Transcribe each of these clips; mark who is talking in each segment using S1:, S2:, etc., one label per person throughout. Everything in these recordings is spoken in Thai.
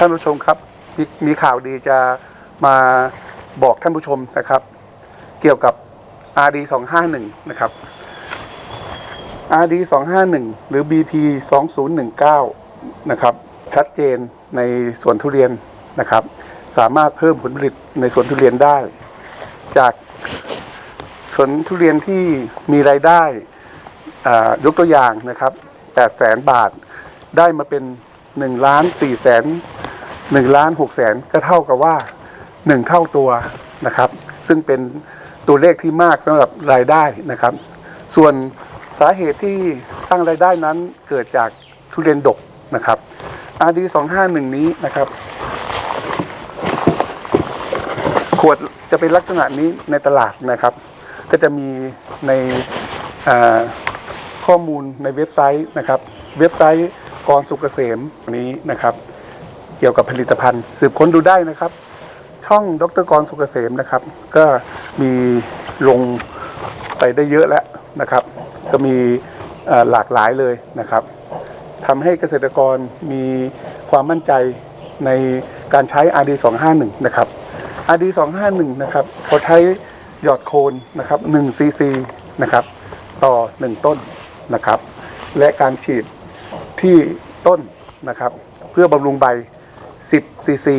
S1: ท่านผู้ชมครับมมีข่าวดีจะมาบอกท่านผู้ชมนะครับ เกี่ยวกับ RD 251นะครับ RD 251หรือ BP 2019นะครับ ชัดเจนในสวนทุเรียนนะครับ สามารถเพิ่มผลผลิตในสวนทุเรียนได้ จากสวนทุเรียนที่มีรายได้ยกตัวอย่างนะครับ8แสนบาท ได้มาเป็น1ล้าน4แสน 1ล้าน6แสนก็เท่ากับว่า 1 เท่าตัวนะครับ ซึ่งเป็นตัวเลขที่มากสำหรับรายได้นะครับ ส่วนสาเหตุที่สร้างรายได้นั้นเกิดจากทุเรียนดกนะครับ RD 251นี้นะครับ ขวดจะเป็นลักษณะนี้ในตลาดนะครับ ก็จะมีในข้อมูลในเว็บไซต์นะครับ เว็บไซต์กรสุกเกษมนี้นะครับ เกี่ยวกับผลิตภัณฑ์ สืบค้นดูได้นะครับ ช่องดรกรสุกเกษมนะครับ ก็มีลงไปได้เยอะแล้วนะครับ ก็มีหลากหลายเลยนะครับทำให้เกษตรกรมีความมั่นใจในการใช้ RD 251นะครับ RD 251นะครับพอใช้หยอดโคนนะครับ1ซีซีนะครับต่อ 1 ต้นนะครับ และการฉีดที่ต้นนะครับ เพื่อบำรุงใบ 10ซีซี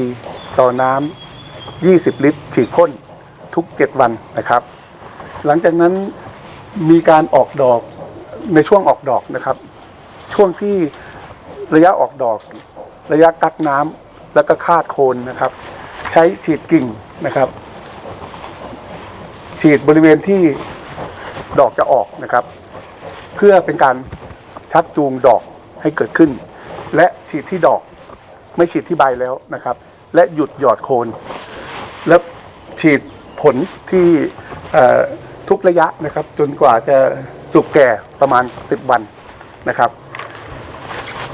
S1: ต่อน้ำ20 ลิตร ฉีดพ่นทุก 7 วันนะครับ หลังจากนั้นมีการออกดอกในช่วงออกดอกนะครับ ช่วงที่ระยะออกดอก ระยะกักน้ำแล้วก็คาดโคนนะครับ ใช้ฉีดกิ่งนะครับ ฉีดบริเวณที่ดอกจะออกนะครับ เพื่อเป็นการชักจูงดอกให้เกิดขึ้น และฉีดที่ดอก ไม่ฉีดที่ใบแล้วนะครับ และหยุดหยอดโคน และฉีดผลที่ทุกระยะนะครับ จนกว่าจะสุกแก่ประมาณ 10 วันนะครับ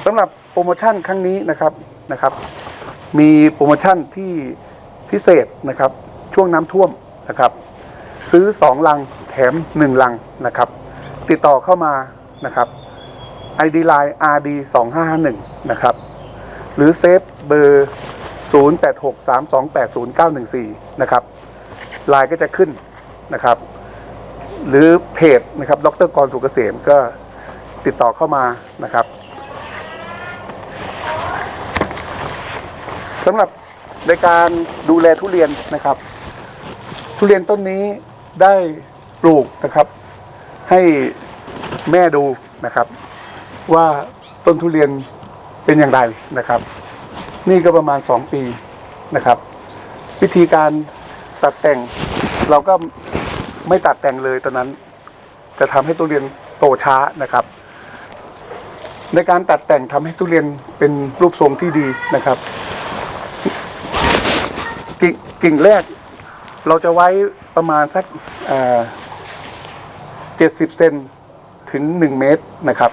S1: สำหรับโปรโมชั่นครั้งนี้นะครับนะครับ มีโปรโมชั่นที่พิเศษนะครับ ช่วงน้ำท่วมนะครับ ซื้อ 2 ลังแถม 1 ลังนะครับ ติดต่อเข้ามานะครับ ID Line RD 2551นะครับ หรือเซฟเบอร์ 0863280914 นะครับไลน์ก็จะขึ้นนะครับ หรือเพจนะครับดรกรสุกเกษมก็ติดต่อเข้ามานะครับสำหรับในการดูแลทุเรียนนะครับ ทุเรียนต้นนี้ได้ปลูกนะครับ ให้แม่ดูนะครับ ว่าต้นทุเรียน เป็นอย่างไรนะครับ นี่ก็ประมาณสองปีนะครับ วิธีการตัดแต่ง เราก็ไม่ตัดแต่งเลยตอนนั้น จะทำให้ทุเรียนโตช้านะครับ ในการตัดแต่งทำให้ทุเรียนเป็นรูปทรงที่ดีนะครับกิ่งกิ่งแรก เราจะไว้ประมาณสักเจ็ดสิบเซนถึงหนึ่งเมตรนะครับ